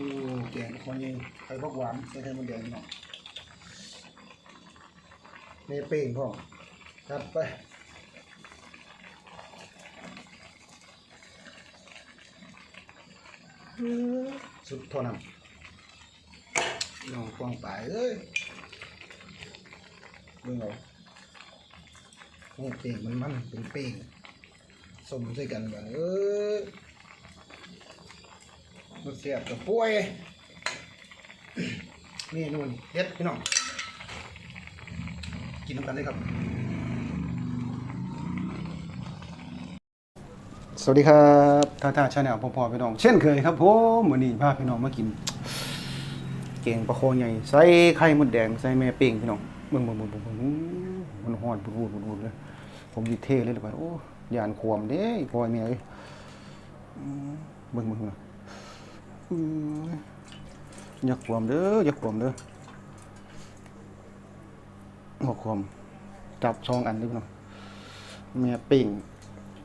กูแกงคนยิงไข่พวกหวานใส่ไข่มดแดงเนาะเนเป้งพ่อจัดไปสุดทนน้องกวางป่ายเอ้ยเบิ่งเอาโอ้เป้งมันมันเป็นเป้งสมใส่กันกันเอ้ย มันเสียบกับป่วยนี่นู่นเฮ็ดพี่น้อง กินน้ำกันเลยครับ สวัสดีครับท่าท่าชาแนลพ่อๆพี่น้อง เช่นเคยครับผมวันนี้พาพี่น้องมากิน เก่งปลาโคใหญ่ใส่ไข่มดแดงใส่แม่เป้งพี่น้องเบิ่งเบิ่งเบิ่งเบิ่งเบิ่งมันฮ้อนพูดพูดพูดเลย ผมดีเท่เลยเลยไปโอ้ยานควมเด้พ่อแม่เอ้ยมเบิ่งเบิ่งเบิ่ง อย่าขวมเด้ออย่าขวมเด้อหัวขวมจับช่องอันนี้พี่น้องแม่ปิ่ง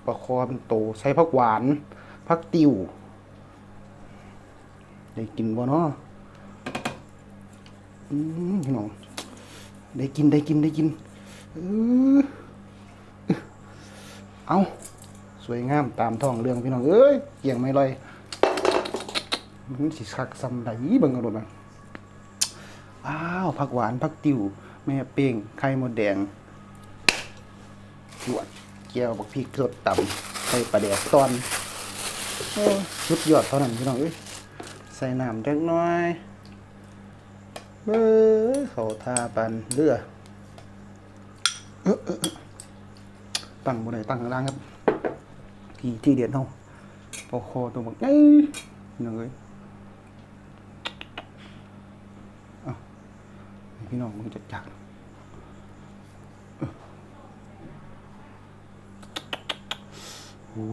ปลาคอเป็นโตใส่ผักหวานผักติวได้กินบ่เนาะอืมพี่น้องได้กินได้กินได้กินเออเอาสวยงามตามท้องเรื่องพี่น้องเอ้ยเกี่ยงไม่ลอย มันสิคักซำไดเบิ่งเอาโดดมันอ้าวผักหวานผักติ๋วแม่เป้งไข่มดแดงจวดเจียวบักพริกสดต่ำใส่ปลาแดกตอนโอ้สุดยอดเท่านั้นพี่น้องเอ้ยใส่น้ำจักหน่อยเบ้อเขาทาปันเรือเอ้อเอ้อเอ้อตั้งบนไหนตั้งข้างล่างครับ ที่ที่เดียนเฮาพอคอตัวบักไงพี่น้องเอ้ย พี่น้องมึงจะจักโอ้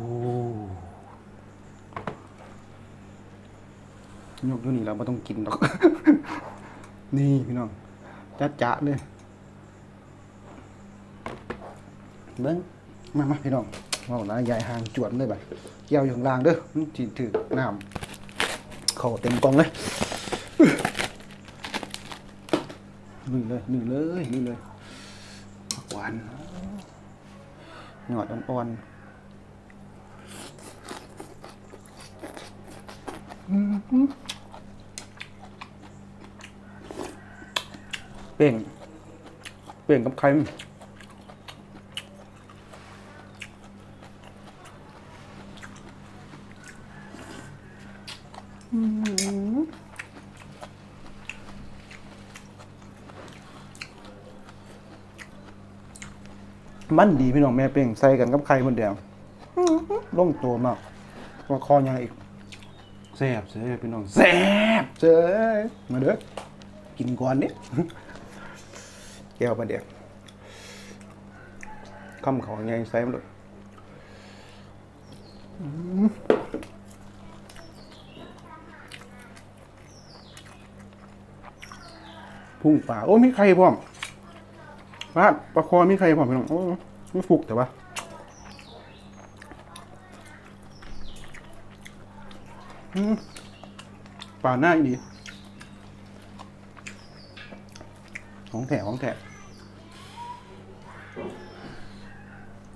ยกอยู่นี่เราไม่ต้องกินหรอก นี่พี่น้องจ้าจ๊ะเลยเบิ้งมามาพี่น้องว่าหลายายหางจวนเลยบ่ะเกี่ยวอยู่ข้างล่างเด้อมันจีถือน้ำเข้าเต็มกล่องเลย นึ่งเลยหนึ่งเลยนี่เลยผักหวานหยอดอ่อนๆอื้อหือเป่งเป่งกับใคร มันดีพี่น้องแม่เป้งใส่กันกับไข่มดแดงอื้อหือลงตัวมากว่าคอยังอีกแซ่บเซ่พี่น้องแซ่บเซ่มาเด้อกินก่อนเนี่ยแก้วมาเดียวคำเขาไงใส่มาเลยอื้อพุ่งป่าโอ้มีไข่พร้อม ปลาปลาคอมีใครผมพี่น้องโอ้ไม่ฟุกแต่ว่าปลาหน้าอีดีของแถของแถ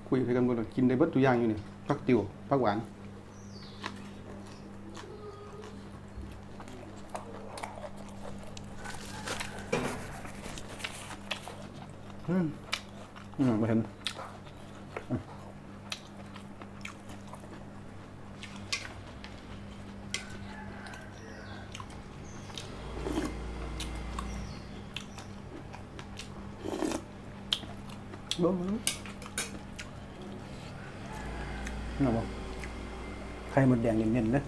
คุยไปกันบนกินได้เบิดตัวอย่างอยู่นี่พักติวพักหวาน อืมอืมไม่เห็นบ้ามันน่าบอกไข่หมดแดงเน้นๆนะ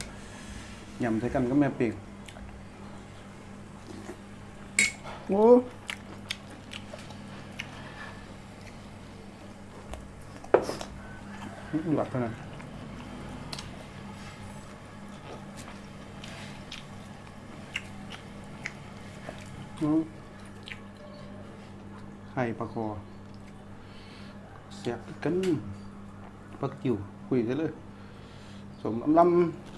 ยำใส่กันก็แม่เปียงโอ้ หลับเท่านั้นอืมไข่ปลาคอเสียบกันปักจิ๋วคุยกันเลย สมลำลำ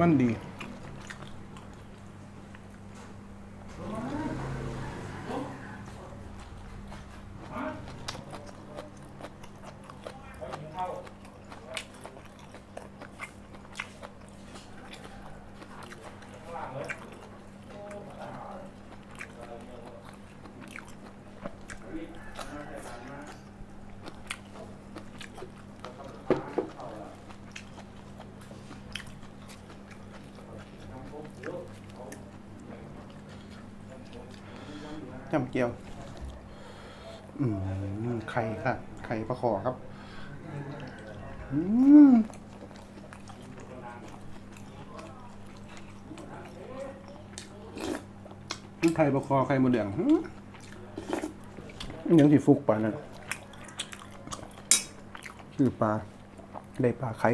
มั จำเกียว อืมไข่ค่ะ ไข่ปลาขอครับ อืมไข่ปลาคอไข่หมดเหลืองหืมอิหยังที่ฟุกปลานั่นคือปลา ได้ปลาไข่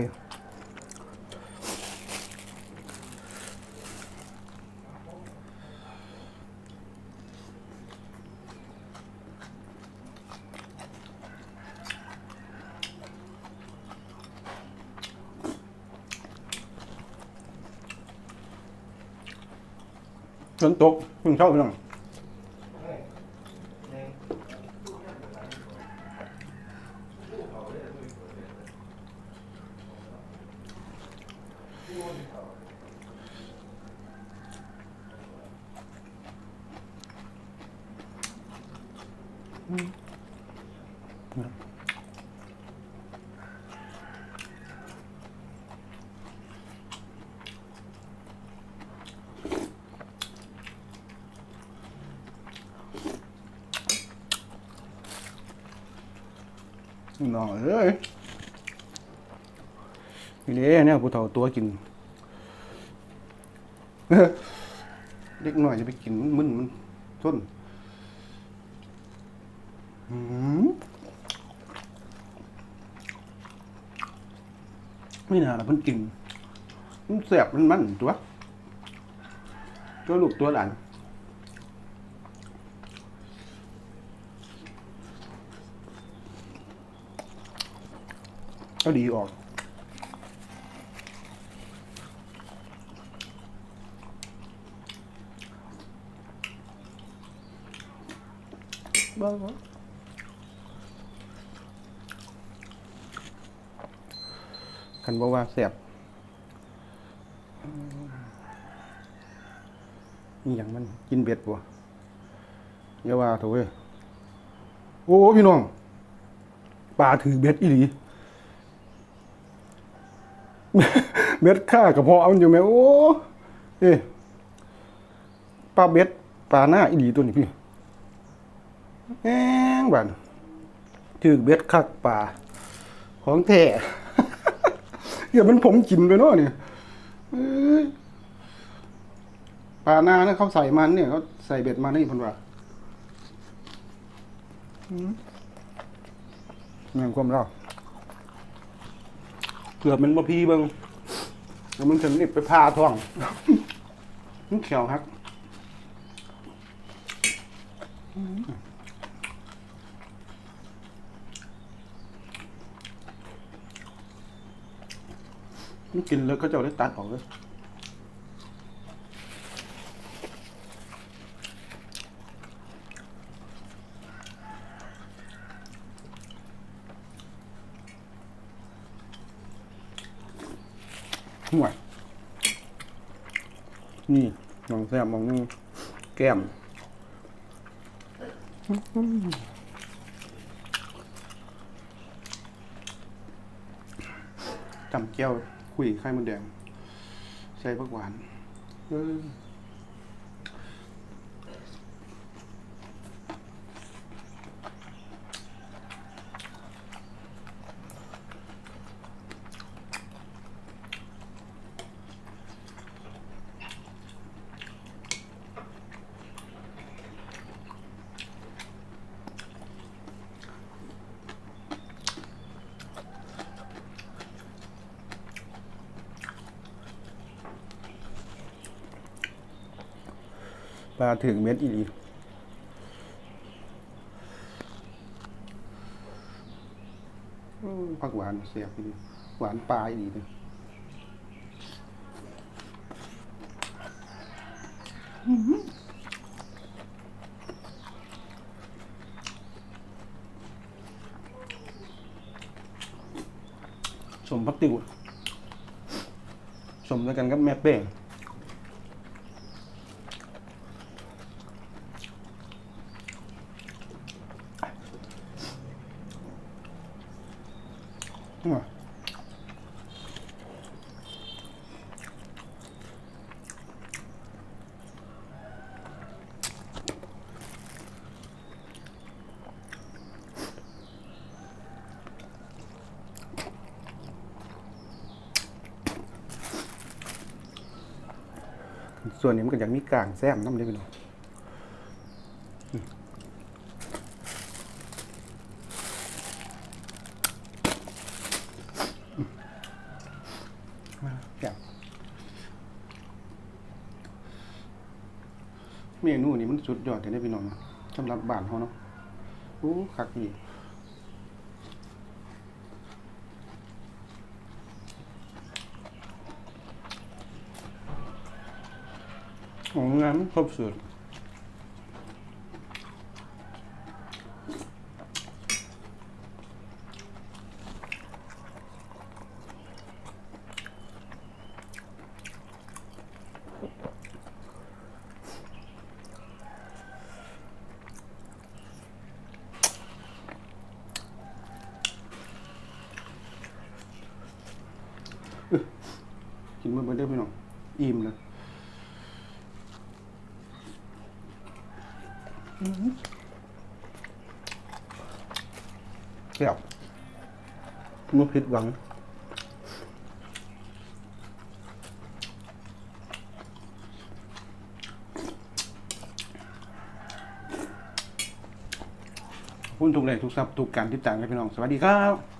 ฝนตกเพิ่งเช้าไปน้อง น้องเอ้ยนี่เด้เนี่ยผู้เฒ่าตัวกิน เด็กหน่อยจะไปกินมึนมันส้นอืมไม่น่าละเพิ่นกินมันแสบมันมันตัวตัวลูกตัวหลาน ก็ดีออก บ้าคันบอกว่าเสียบนี่อย่างมันกินเบ็ดบ่อย่าว่าถอะเว้ยโอ้พี่น้องปลาถือเบ็ดอีหลี เบ็ดข้ากระเพาะเอาอยู่ไหมโอ้เอ้ปลาเบ็ดปลาหน้าอีดีตัวนี้พี่แห้งบานถือเบ็ดคักปลาของแท้เดี๋ยวมันผมกินไปเนาะเนี่ยปลาหน้าเนี่ยเขาใส่มันเนี่ยเขาใส่เบ็ดมานี่พันว่าอืมแม่งความเรา เกือบมันบ่พีเบิงแล้วมันถึงนี่ไปพาท้องมันเขียวฮักมันกินแล้วก็จะได้ตัดออกเลยห่วย นี่มองแซ่บมองนึงแก้มจำแก้วคุยไข่มดแดง ใส่ผักหวานาถึงเม็ดอีหลีอืมผักหวานเสียบอีหลีหวานปลาอีหลีเลยสมพักติวสมด้วยกันกับแม่เป้งอืม ส่วนนี้มันก็อยากมีกลางแซมน้ำเลยพี่น้องอืมมาแซ่บเมนูนี้มันสุดยอดเลยนะพี่น้องสำหรับบ้านเขาเนาะโอ้คักดี ของงานมันครบสูตรกินเมื่อเมื่ได้พี่น้องอิ่มเลย แก้วเมื่อผิดหวังขอบคุณทุกแรงทุกทรัพย์ทุกการติดตามครับพี่น้อง สวัสดีครับ